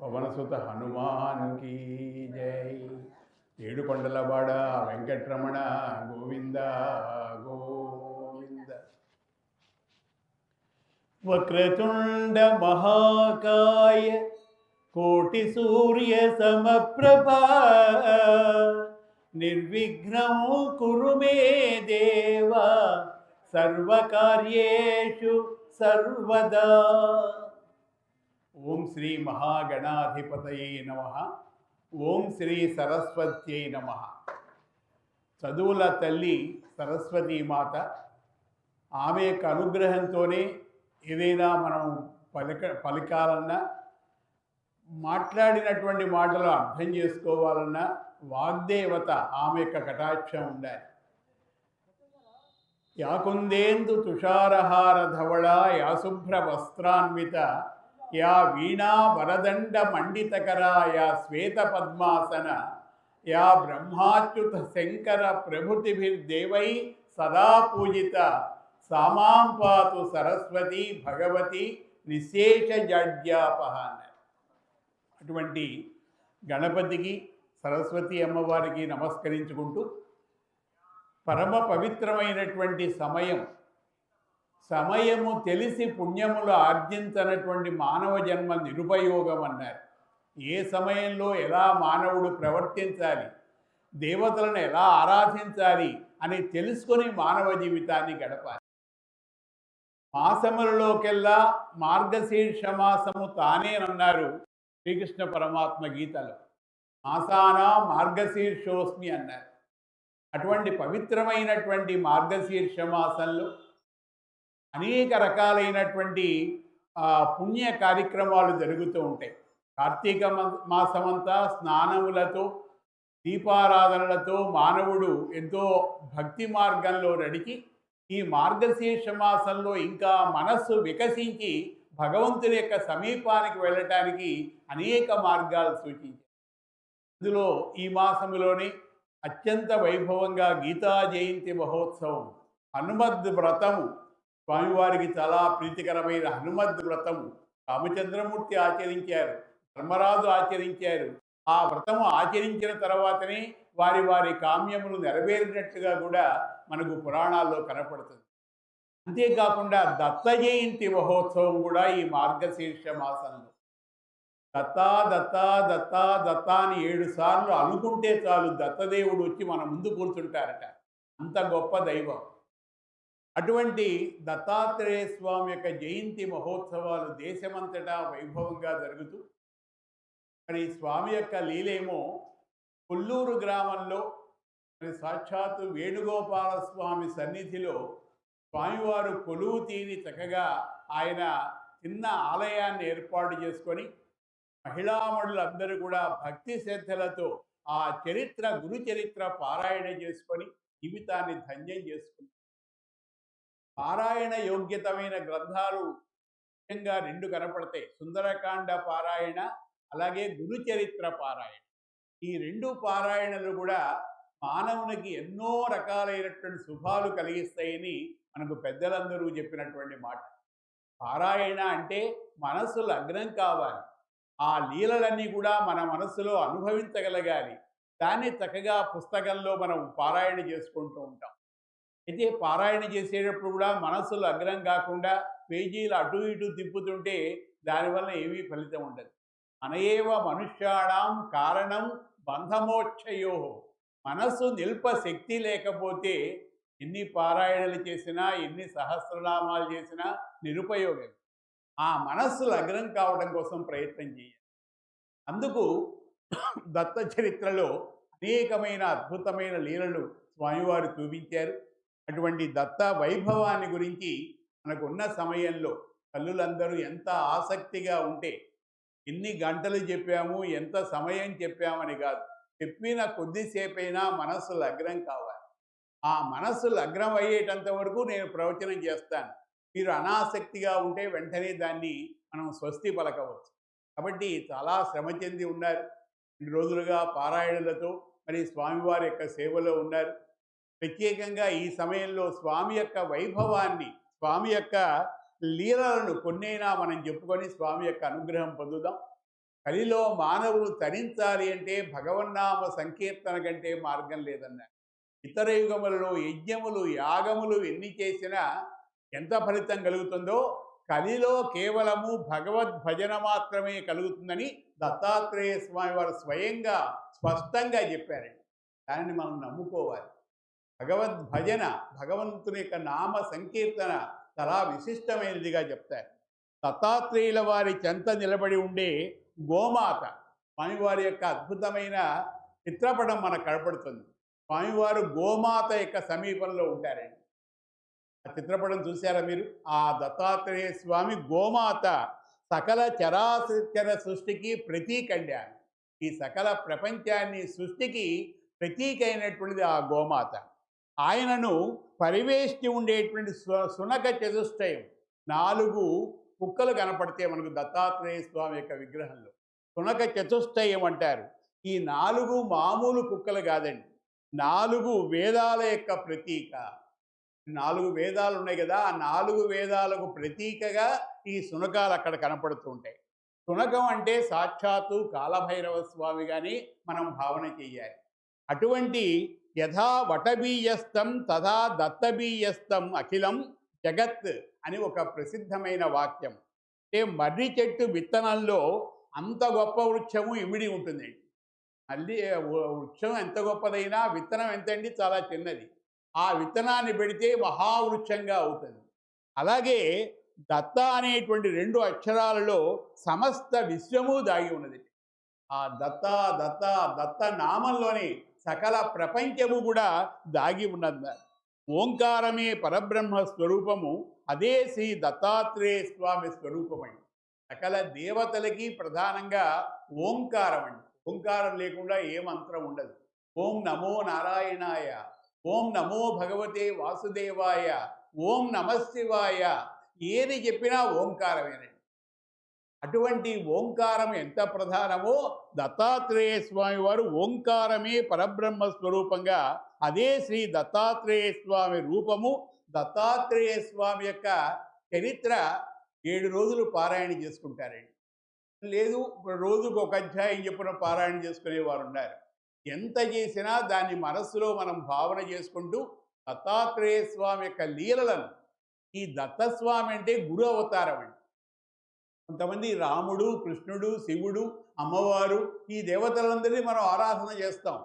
పవనసుత హనుమాన్కి జై. ఏడుకొండలవాడ వెంకట్రమణ గోవింద గోవింద. వక్రతుండ మహాకాయ కోటి సూర్య సమప్రభా. నిర్విఘ్నం కురు మే దేవ సర్వకార్యేషు సర్వదా. ఓం శ్రీ మహాగణాధిపతయే నమ. ఓం శ్రీ సరస్వత్యై నమ. చదువుల తల్లి సరస్వతీ మాత ఆమె యొక్క అనుగ్రహంతోనే ఏదైనా మనం పలిక పలికాలన్నా మాట్లాడినటువంటి మాటలు అర్థం చేసుకోవాలన్నా వాగ్దేవత ఆమె యొక్క కటాక్షం ఉండాలి. యాకుందేందు తుషారహార ధవళ యాశుభ్ర వస్త్రాన్విత యా వీణా వరదండ మండితకర యా శ్వేత పద్మాసన. యా బ్రహ్మాచ్యుత శంకర ప్రభుతిభిర్దేవై సదా పూజిత. సామాం పాతు సరస్వతి భగవతి నిశేష జాడ్యాపహాన అటువంటి గణపతికి సరస్వతి అమ్మవారికి నమస్కరించుకుంటూ పరమ పవిత్రమైనటువంటి సమయం సమయము తెలిసి పుణ్యములు ఆర్జించనటువంటి మానవ జన్మ నిరుపయోగం అన్నారు. ఏ సమయంలో ఎలా మానవుడు ప్రవర్తించాలి? దేవతలను ఎలా ఆరాధించాలి? అని తెలుసుకొని మానవ జీవితాన్ని గడపాలి. మాసములలోకెల్లా మార్గశీర్ష మాసము తానేనన్నారు శ్రీకృష్ణ పరమాత్మ గీతలో. మాసానా మార్గశీర్షోస్మి అన్నారు. అటువంటి పవిత్రమైనటువంటి మార్గశీర్ష మాసంలో అనేక రకాలైనటువంటి పుణ్య కార్యక్రమాలు జరుగుతూ ఉంటాయి. కార్తీక మాసమంతా స్నానములతో దీపారాధనలతో మానవుడు ఎంతో భక్తి మార్గంలో నడిచి ఈ మార్గశీర్ష మాసంలో ఇంకా మనస్సు వికసించి భగవంతుని యొక్క సమీపానికి వెళ్ళటానికి అనేక మార్గాలు సూచించారు ఇందులో ఈ మాసంలోనే అత్యంత వైభవంగా గీతా జయంతి మహోత్సవం హనుమద్ వ్రతము స్వామివారికి చాలా ప్రీతికరమైన హనుమద్ వ్రతము రామచంద్రమూర్తి ఆచరించారు. ధర్మరాజు ఆచరించారు. ఆ వ్రతము ఆచరించిన తర్వాతనే వారి వారి కామ్యములు నెరవేరినట్లుగా కూడా మనకు పురాణాల్లో కనపడుతుంది. అంతేకాకుండా దత్త జయంతి మహోత్సవం కూడా ఈ మార్గశీర్ష మాసంలో దత్తా దత్తా దత్తా దత్త అని ఏడు సార్లు అనుకుంటే చాలు దత్తదేవుడు వచ్చి మన ముందు కూర్చుంటారట. అంత గొప్ప దైవం. అటువంటి దత్తాత్రేయ స్వామి యొక్క జయంతి మహోత్సవాలు దేశమంతటా వైభవంగా జరుగుతూ మరి స్వామి యొక్క లీలేమో కొల్లూరు గ్రామంలో మరి సాక్షాత్తు వేణుగోపాల స్వామి సన్నిధిలో స్వామివారు కొలువు తీరి చక్కగా ఆయన చిన్న ఆలయాన్ని ఏర్పాటు చేసుకొని మహిళామణులందరూ కూడా భక్తి శ్రద్ధలతో ఆ చరిత్ర గురు చరిత్ర పారాయణ చేసుకొని జీవితాన్ని ధన్యం చేసుకున్నారు. పారాయణ యోగ్యతమైన గ్రంథాలు ముఖ్యంగా రెండు కనపడతాయి. సుందరకాండ పారాయణ అలాగే గురుచరిత్ర పారాయణ. ఈ రెండు పారాయణలు కూడా మానవునికి ఎన్నో రకాలైనటువంటి శుభాలు కలిగిస్తాయని మనకు పెద్దలందరూ చెప్పినటువంటి మాట. పారాయణ అంటే మనస్సు లగ్నం కావాలి. ఆ లీలలన్నీ కూడా మన మనస్సులో అనుభవించగలగాలి. దాన్ని చక్కగా పుస్తకంలో మనం పారాయణ చేసుకుంటూ ఉంటాం. అయితే పారాయణ చేసేటప్పుడు కూడా మనస్సులు అగ్రం కాకుండా పేజీలు అటు ఇటు తిప్పుతుంటే దానివల్ల ఏమీ ఫలితం ఉండదు. అనయేవ మనుష్యాణం కారణం బంధమోక్షయో. మనస్సు నిల్ప శక్తి లేకపోతే ఎన్ని పారాయణలు చేసినా ఎన్ని సహస్రనామాలు చేసినా నిరుపయోగం. ఆ మనస్సు లగ్నం కావడం కోసం ప్రయత్నం చేయాలి. అందుకు దత్త చరిత్రలో అనేకమైన అద్భుతమైన లీలలు స్వామివారు చూపించారు. అటువంటి దత్త వైభవాన్ని గురించి మనకున్న సమయంలో తల్లులందరూ ఎంత ఆసక్తిగా ఉంటే ఎన్ని గంటలు చెప్పాము ఎంత సమయం చెప్పామని కాదు. చెప్పిన కొద్దిసేపైనా మనస్సు లగ్నం కావాలి. ఆ మనస్సు లగ్నం అయ్యేటంత వరకు నేను ప్రవచనం చేస్తాను. మీరు అనాసక్తిగా ఉంటే వెంటనే దాన్ని మనం స్వస్తి పలకవచ్చు. కాబట్టి చాలా శ్రమ చెంది ఉన్నారు. రెండు రోజులుగా పారాయణలతో మరి స్వామివారి యొక్క సేవలో ఉన్నారు. ప్రత్యేకంగా ఈ సమయంలో స్వామి యొక్క వైభవాన్ని స్వామి యొక్క లీలలను కొన్నైనా మనం చెప్పుకొని స్వామి యొక్క అనుగ్రహం పొందుదాం. కలిలో మానవులు తరించాలి అంటే భగవన్నామ సంకీర్తన కంటే మార్గం లేదన్నారు ఇతర యుగములలో యజ్ఞములు యాగములు ఎన్ని చేసినా ఎంత ఫలితం కలుగుతుందో కలిలో కేవలము భగవద్ భజన మాత్రమే కలుగుతుందని దత్తాత్రేయ స్వామి వారు స్వయంగా స్పష్టంగా చెప్పారండి. దానిని మనం నమ్ముకోవాలి. భగవద్ భజన భగవంతుని యొక్క నామ సంకీర్తన చాలా విశిష్టమైనదిగా చెప్తారు దత్తాత్రేయుల వారి చెంత నిలబడి ఉండే గోమాత స్వామివారి యొక్క అద్భుతమైన చిత్రపటం మనకు కనపడుతుంది. స్వామివారు గోమాత యొక్క సమీపంలో ఉంటారండి. ఆ చిత్రపటం చూసారా మీరు? ఆ దత్తాత్రేయ స్వామి గోమాత సకల చరాచర సృష్టికి ప్రతీకండి ఈ సకల ప్రపంచాన్ని సృష్టికి ప్రతీక అయినటువంటిది ఆ గోమాత. ఆయనను పరివేష్టి ఉండేటువంటి సునక చతుష్టయం నాలుగు కుక్కలు కనపడితే మనకు దత్తాత్రేయ స్వామి యొక్క విగ్రహంలో. సునక చతుష్టయం అంటారు. ఈ నాలుగు మామూలు కుక్కలు కాదండి. నాలుగు వేదాల యొక్క ప్రతీక. నాలుగు వేదాలు ఉన్నాయి కదా ఆ నాలుగు వేదాలకు ప్రతీకగా ఈ సునకాలు అక్కడ కనపడుతుంటాయి సునకం అంటే సాక్షాత్తు కాలభైరవ స్వామి కానీ మనం భావన చెయ్యాలి. అటువంటి యథా వటబీయస్థం తథా దత్తబీయస్థం అఖిలం జగత్ అని ఒక ప్రసిద్ధమైన వాక్యం. అంటే మర్రి చెట్టు విత్తనంలో అంత గొప్ప వృక్షము ఇమిడి ఉంటుందండి మళ్ళీ వృక్షం ఎంత గొప్పదైనా విత్తనం ఎంతండి? చాలా చిన్నది. ఆ విత్తనాన్ని పెడితే మహావృక్షంగా అవుతుంది. అలాగే దత్త అనేటువంటి రెండు అక్షరాలలో సమస్త విశ్వము దాగి ఉన్నది. ఆ దత్త దత్త దత్త నామంలోనే సకల ప్రపంచము కూడా దాగి ఉన్నది ఓంకారమే పరబ్రహ్మ స్వరూపము అదే శ్రీ దత్తాత్రేయ స్వామి స్వరూపమండి సకల దేవతలకి ప్రధానంగా ఓంకారం అండి. ఓంకారం లేకుండా ఏ మంత్రం ఉండదు. ఓం నమో నారాయణాయ ఓం నమో భగవతే వాసుదేవాయ ఓం నమశివాయ ఏది చెప్పినా ఓంకారమేనండి. అటువంటి ఓంకారం ఎంత ప్రధానమో దత్తాత్రేయ స్వామి వారు ఓంకారమే పరబ్రహ్మ స్వరూపంగా అదే శ్రీ దత్తాత్రేయ స్వామి రూపము దత్తాత్రేయ స్వామి యొక్క చరిత్ర ఏడు రోజులు పారాయణ చేసుకుంటారండి. లేదు రోజుకు ఒక అధ్యాయం చెప్పిన పారాయణ చేసుకునేవారు ఉన్నారు. ఎంత చేసినా దాన్ని మనస్సులో మనం భావన చేసుకుంటూ దత్తాత్రేయ స్వామి యొక్క లీలలను ఈ దత్తస్వామి అంటే గురు అవతారం అండి కొంతమంది రాముడు కృష్ణుడు శివుడు అమ్మవారు ఈ దేవతలందరినీ మనం ఆరాధన చేస్తాం.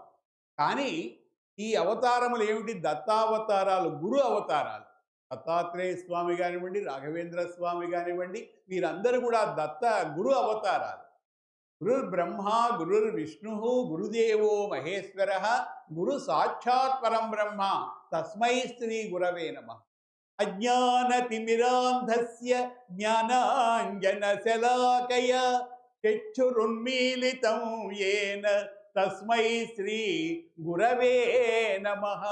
కానీ ఈ అవతారములు ఏమిటి? దత్తావతారాలు గురు అవతారాలు. దత్తాత్రేయ స్వామి కానివ్వండి రాఘవేంద్ర స్వామి కానివ్వండి వీరందరూ కూడా దత్త గురు అవతారాలు. గురుర్ బ్రహ్మ గురుర్ విష్ణు గురుదేవో మహేశ్వర గురు సాక్షాత్ పరం బ్రహ్మ తస్మై శ్రీ గురవే నమ. అజ్ఞానతిమిరాంధస్య జ్ఞానాంజన శలాకయ చక్షురున్మీలితం ఏన తస్మై శ్రీ గురవే నమ.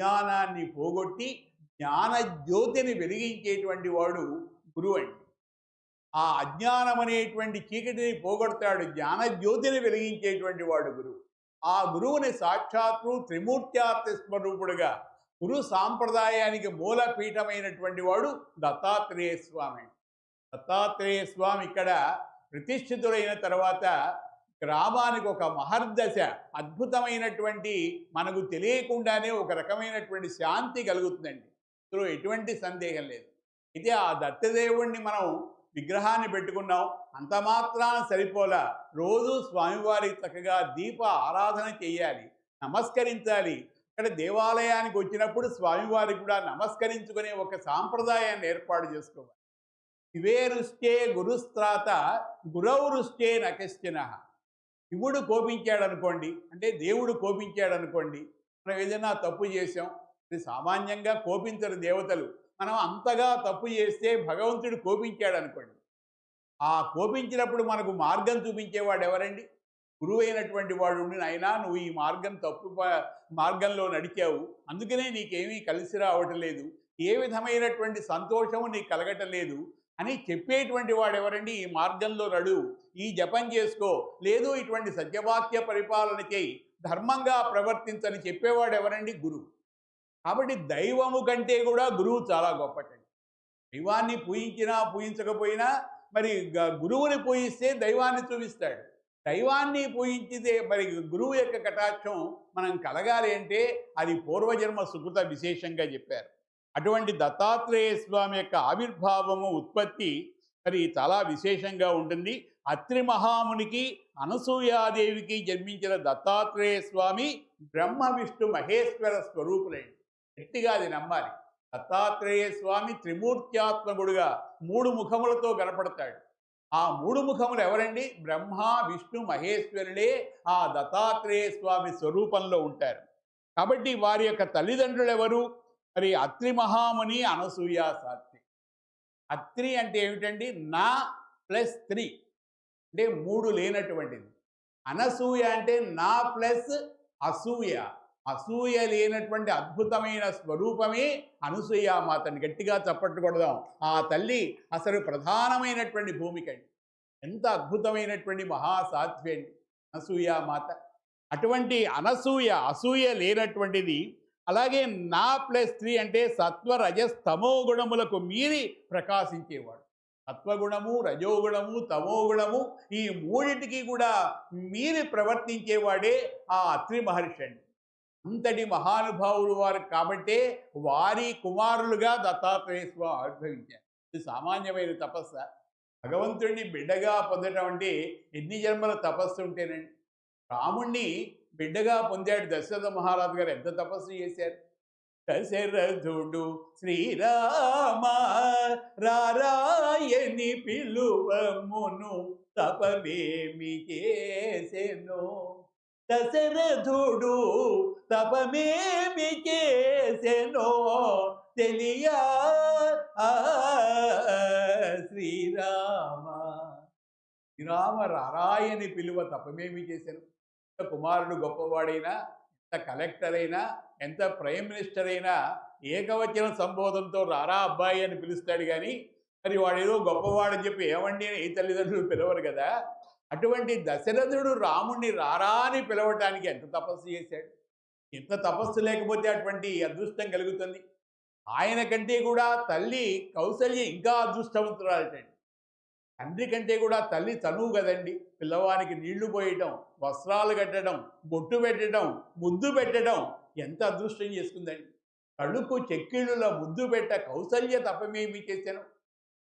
జ్ఞానాన్ని పోగొట్టి జ్ఞానజ్యోతిని వెలిగించేటువంటి వాడు గురువు అండి. ఆ అజ్ఞానం అనేటువంటి చీకటిని పోగొడతాడు జ్ఞానజ్యోతిని వెలిగించేటువంటి వాడు గురువు. ఆ గురువుని సాక్షాత్తు త్రిమూర్త్యాత్మ స్వరూపుడుగా గురు సాంప్రదాయానికి మూలపీఠమైనటువంటి వాడు దత్తాత్రేయ స్వామి. దత్తాత్రేయ స్వామి ఇక్కడ ప్రతిష్ఠితుడైన తర్వాత గ్రామానికి ఒక మహర్దశ అద్భుతమైనటువంటి మనకు తెలియకుండానే ఒక రకమైనటువంటి శాంతి కలుగుతుందండి. ఇందులో ఎటువంటి సందేహం లేదు. అయితే ఆ దత్తదేవుణ్ణి మనం విగ్రహాన్ని పెట్టుకున్నాం. అంత మాత్రాన సరిపోలా. రోజు స్వామివారి చక్కగా దీప ఆరాధన చేయాలి. నమస్కరించాలి. ఇక్కడ దేవాలయానికి వచ్చినప్పుడు స్వామివారికి కూడా నమస్కరించుకునే ఒక సాంప్రదాయాన్ని ఏర్పాటు చేసుకోవాలి. శివేరుష్టే గురుస్త్రాత గురౌరుష్టే నకశ్చిన. శివుడు కోపించాడు అనుకోండి అంటే దేవుడు కోపించాడు అనుకోండి మనం ఏదైనా తప్పు చేసాం ఇది సామాన్యంగా కోపించరు దేవతలు మనం అంతగా తప్పు చేస్తే భగవంతుడు కోపించాడు అనుకోండి ఆ కోపించినప్పుడు మనకు మార్గం చూపించేవాడు ఎవరండి? గురువు అయినటువంటి వాడు ఉండి అయినా నువ్వు ఈ మార్గం తప్పు మార్గంలో నడిచావు. అందుకనే నీకేమీ కలిసి రావటం లేదు. ఏ విధమైనటువంటి సంతోషము నీకు కలగటం లేదు అని చెప్పేటువంటి వాడు ఎవరండి ఈ మార్గంలో నడు. ఈ జపం చేసుకో. లేదు ఇటువంటి సత్యవాక్య పరిపాలన చేయి ధర్మంగా ప్రవర్తించని చెప్పేవాడు ఎవరండి గురువు. కాబట్టి దైవము కంటే కూడా గురువు చాలా గొప్పటండి. దైవాన్ని పూజించినా పూజించకపోయినా మరి గ- గురువుని పూజిస్తే దైవాన్ని చూపిస్తాడు. దైవాన్ని పూజించితే మరి గురువు యొక్క కటాక్షం మనం కలగాలి అంటే అది పూర్వజన్మ సుకృత విశేషంగా చెప్పారు. అటువంటి దత్తాత్రేయ స్వామి యొక్క ఆవిర్భావము ఉత్పత్తి మరి చాలా విశేషంగా ఉంటుంది. అత్రి మహామునికి అనసూయాదేవికి జన్మించిన దత్తాత్రేయ స్వామి బ్రహ్మ విష్ణు మహేశ్వర స్వరూపులండి గట్టిగా అది నమ్మాలి. దత్తాత్రేయ స్వామి త్రిమూర్త్యాత్మకుడుగా మూడు ముఖములతో కనపడతాడు. ఆ మూడు ముఖములు ఎవరండి? బ్రహ్మ విష్ణు మహేశ్వరుడే ఆ దత్తాత్రేయ స్వామి స్వరూపంలో ఉంటారు. కాబట్టి వారి యొక్క తల్లిదండ్రులు ఎవరు? మరి అత్రి మహాముని అనసూయ సాత్రి అత్రి అంటే ఏమిటండి? నా ప్లస్ త్రీ. అంటే మూడు లేనటువంటిది. అనసూయ అంటే నా ప్లస్ అసూయ. అసూయ లేనటువంటి అద్భుతమైన స్వరూపమే అనసూయ మాతని గట్టిగా చప్పట్లు కొడదాం. ఆ తల్లి అసలు ప్రధానమైనటువంటి భూమిక అండి ఎంత అద్భుతమైనటువంటి మహాసాధ్వి అండి అనసూయ మాత. అటువంటి అనసూయ అసూయ లేనటువంటిది అలాగే నా ప్లస్ త్రీ అంటే సత్వ రజస్ తమో గుణములకు మీరి ప్రకాశించేవాడు. సత్వగుణము రజోగుణము తమోగుణము ఈ మూడింటికి కూడా మీరి ప్రవర్తించేవాడే ఆ అత్రి మహర్షి అండి అంతటి మహానుభావులు వారు కాబట్టే వారి కుమారులుగా దత్తాత్రేయ స్వామి ఆవిర్భవించారు. ఇది సామాన్యమైన తపస్స? భగవంతుడిని బిడ్డగా పొందడం అంటే ఎన్ని జన్మల తపస్సు ఉంటేనండి. రాముణ్ణి బిడ్డగా పొందాడు దశరథ మహారాజు గారు ఎంత తపస్సు చేశారు? దశరథుడు శ్రీరామ రారాయని పిలువమును తపమేమి చేసెను? దశరథుడు తపమేమి చేసెనో తెలియా శ్రీరామ. శ్రీరామ రారాయని పిలువ తపమేమి చేశాను ఎంత కుమారుడు గొప్పవాడైనా ఎంత కలెక్టర్ అయినా ఎంత ప్రైమ్ మినిస్టర్ అయినా ఏకవచన సంబోధంతో రారా అబ్బాయి అని పిలుస్తాడు కానీ మరి వాడు గొప్పవాడని చెప్పి ఏమండి అని ఏ తల్లిదండ్రులు పిలవరు కదా? అటువంటి దశరథుడు రాముణ్ణి రారా అని పిలవటానికి ఎంత తపస్సు చేశాడు? ఇంత తపస్సు లేకపోతే అటువంటి అదృష్టం కలుగుతుంది? ఆయన కంటే కూడా తల్లి కౌసల్య ఇంకా అదృష్టవంతురాలటండి. తండ్రి కంటే కూడా తల్లి చనువు కదండి. పిల్లవానికి నీళ్ళు పోయటం వస్త్రాలు కట్టడం బొట్టు పెట్టడం ముద్దు పెట్టడం ఎంత అదృష్టం చేసుకుందండి. కడుకు చెక్కిళ్ళుల ముద్దు పెట్ట కౌసల్య తపమేమి చేశాను?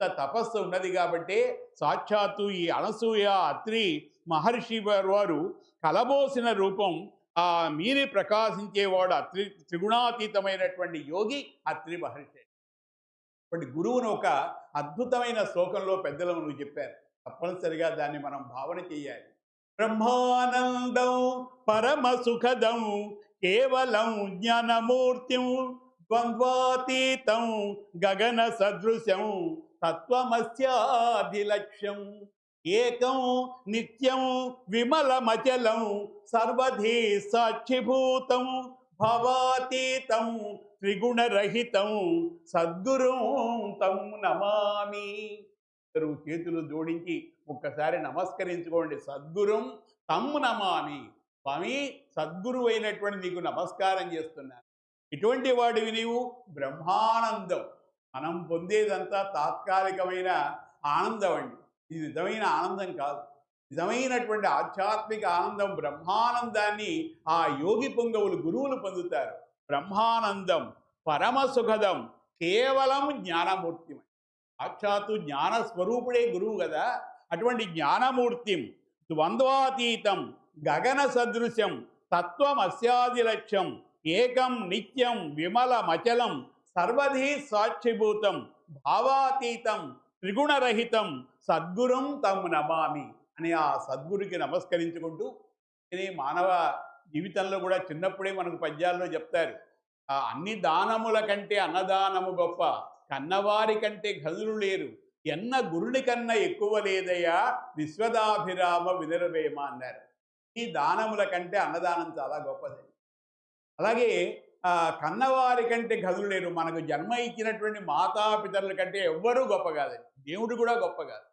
తపస్సు ఉన్నది కాబట్టి సాక్షాత్తు ఈ అనసూయ అత్రి మహర్షి వారు కలబోసిన రూపం ఆ మీరి ప్రకాశించేవాడు అత్రి త్రిగుణాతీతమైనటువంటి యోగి అత్రి మహర్షి. అటువంటి గురువును ఒక అద్భుతమైన శ్లోకంలో పెద్దలు నువ్వు చెప్పారు. తప్పనిసరిగా దాన్ని మనం భావన చేయాలి. బ్రహ్మానందం పరమ సుఖదం కేవలం జ్ఞానమూర్తిం ద్వంద్వాతీతం గగన సదృశం తత్వమస్యాధిలక్ష్యం. ఏకం నిత్యం విమలమచలం సర్వధీ సాక్షిభూతం భవాతీతం త్రిగుణరహితం సద్గురుం తం నమామి. ఇద్దరు చేతులు జోడించి ఒక్కసారి నమస్కరించుకోండి. సద్గురుం తమ్ నమామి. స్వామి సద్గురు అయినటువంటి నీకు నమస్కారం చేస్తున్నాను. ఇటువంటి వాడివి నీవు బ్రహ్మానందం. మనం పొందేదంతా తాత్కాలికమైన ఆనందం అండి. ఇది నిజమైన ఆనందం కాదు. నిజమైనటువంటి ఆధ్యాత్మిక ఆనందం బ్రహ్మానందాన్ని ఆ యోగి పొంగవులు గురువులు పొందుతారు. బ్రహ్మానందం పరమ సుఖదం కేవలం జ్ఞానమూర్తి సాక్షాత్తు జ్ఞానస్వరూపుడే గురువు కదా. అటువంటి జ్ఞానమూర్తిం ద్వంద్వాతీతం గగన సదృశ్యం తత్వం అస్యాదిలక్ష్యం ఏకం నిత్యం విమలమచలం సర్వధి సాక్షిభూతం భావాతీతం త్రిగుణరహితం సద్గురం తమ్ నమామి అని ఆ సద్గురికి నమస్కరించుకుంటూ ఇది మానవ జీవితంలో కూడా చిన్నప్పుడే మనకు పద్యాల్లో చెప్తారు. ఆ అన్ని దానముల కంటే అన్నదానము గొప్ప కన్నవారి కంటే గదులు లేరు. ఎన్న గురుని కన్నా ఎక్కువ లేదయ్యా విశ్వదాభిరామ వినరవేమ అన్నారు. ఈ దానముల కంటే అన్నదానం చాలా గొప్పది. అలాగే కన్నవారి కంటే గదులు లేరు. మనకు జన్మ ఇచ్చినటువంటి మాతాపితరుల కంటే ఎవ్వరూ గొప్ప కాదండి దేవుడు కూడా గొప్ప కాదు.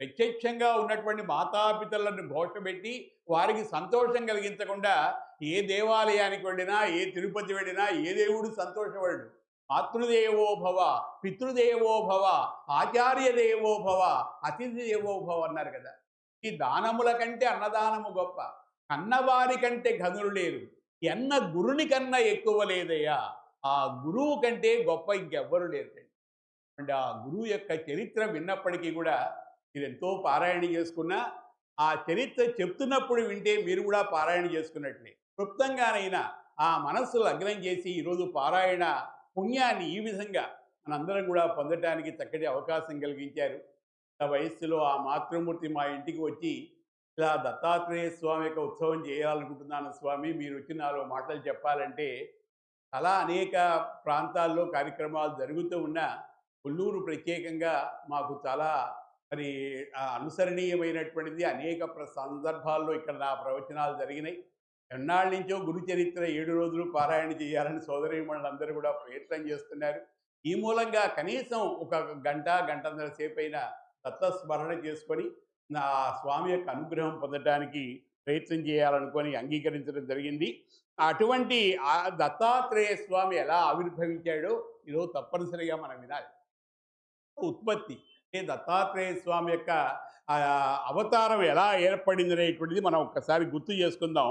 ప్రత్యక్షంగా ఉన్నటువంటి మాతాపితరులను ఘోషపెట్టి వారికి సంతోషం కలిగించకుండా ఏ దేవాలయానికి వెళ్ళినా ఏ తిరుపతి వెళ్ళినా ఏ దేవుడు సంతోషపడు మాతృదేవో భవ పితృదేవో భవ ఆచార్య దేవో భవ అతిథి దేవో భవ అన్నారు కదా. ఈ దానముల కంటే అన్నదానము గొప్ప. కన్నవారి కంటే గనులు లేరు. ఎన్న గురుని కన్నా ఎక్కువ లేదయ్యా. ఆ గురువు కంటే గొప్ప ఇంకెవ్వరు లేదండి అంటే ఆ గురువు యొక్క చరిత్ర విన్నప్పటికీ కూడా మీరు ఎంతో పారాయణ చేసుకున్నా ఆ చరిత్ర చెప్తున్నప్పుడు వింటే మీరు కూడా పారాయణ చేసుకున్నట్లే. క్లుప్తంగానైనా ఆ మనస్సు లగ్నం చేసి ఈరోజు పారాయణ పుణ్యాన్ని ఈ విధంగా మనందరం కూడా పొందటానికి చక్కటి అవకాశం కలిగించారు. ఆ వయస్సులో ఆ మాతృమూర్తి మా ఇంటికి వచ్చి ఇలా దత్తాత్రేయ స్వామి యొక్క ఉత్సవం చేయాలనుకుంటున్నాను స్వామి మీరు వచ్చి నాలుగు మాటలు చెప్పాలంటే అలా అనేక ప్రాంతాల్లో కార్యక్రమాలు జరుగుతూ ఉన్న కొల్లూరు ప్రత్యేకంగా మాకు చాలా మరి అనుసరణీయమైనటువంటిది. అనేక ప్ర- సందర్భాల్లో ఇక్కడ నా ప్రవచనాలు జరిగినాయి. ఎన్నాళ్ళ నుంచో గురు చరిత్ర ఏడు రోజులు పారాయణ చేయాలని సోదరీమణులందరూ కూడా ప్రయత్నం చేస్తున్నారు. ఈ మూలంగా కనీసం ఒక గంట గంటన్నర సేపు అయినా దత్తస్మరణ చేసుకొని నా స్వామి యొక్క అనుగ్రహం పొందటానికి ప్రయత్నం చేయాలనుకొని అంగీకరించడం జరిగింది. అటువంటి ఆ దత్తాత్రేయ స్వామి ఎలా ఆవిర్భవించాడో ఈరోజు తప్పనిసరిగా మనం వినాలి. ఉత్పత్తి అంటే దత్తాత్రేయ స్వామి యొక్క అవతారం ఎలా ఏర్పడింది అనేటువంటిది మనం ఒక్కసారి గుర్తు చేసుకుందాం.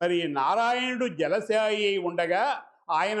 మరి నారాయణుడు జలశాయి ఉండగా ఆయన